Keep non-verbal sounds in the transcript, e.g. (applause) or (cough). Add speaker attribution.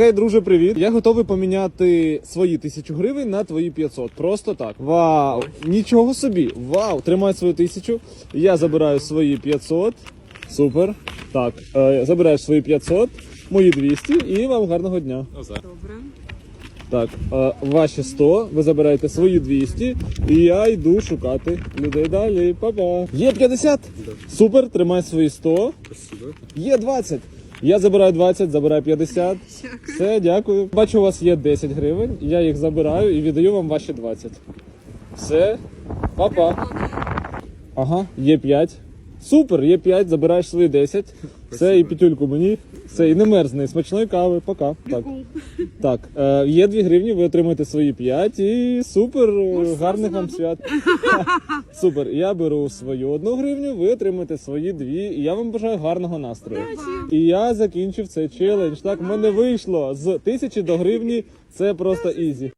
Speaker 1: Хей, друже, привіт. Я готовий поміняти свої тисячу гривень на твої 500. Просто так. Вау! Нічого собі! Вау! Тримай свою тисячу. Я забираю свої 500. Супер. Так, е, забираєш свої 500, мої 200 і вам гарного дня.
Speaker 2: Добре.
Speaker 1: Так, е, ваші 100, ви забираєте свої 200, і я йду шукати людей далі. Па-па. Є 50? Супер, тримай свої 100.
Speaker 3: Спасибо.
Speaker 1: Є 20. Я забираю 20, забираю 50. Все, дякую. Бачу, у вас є 10 гривень. Я їх забираю і віддаю вам ваші 20. Все. Па-па. Ага, є 5. Супер, є 5, забираєш свої 10. Все, і петюльку мені. Все, і не мерзне, і смачної кави. Пока. Так. Так, е, є 2 гривні, ви отримаєте свої 5 і супер, е, гарних вам свят. (laughs) Супер, я беру свою одну гривню, ви отримаєте свої дві, і я вам бажаю гарного настрою. І я закінчив цей челендж. Так, в мене вийшло з тисячі до гривні. Це просто ізі.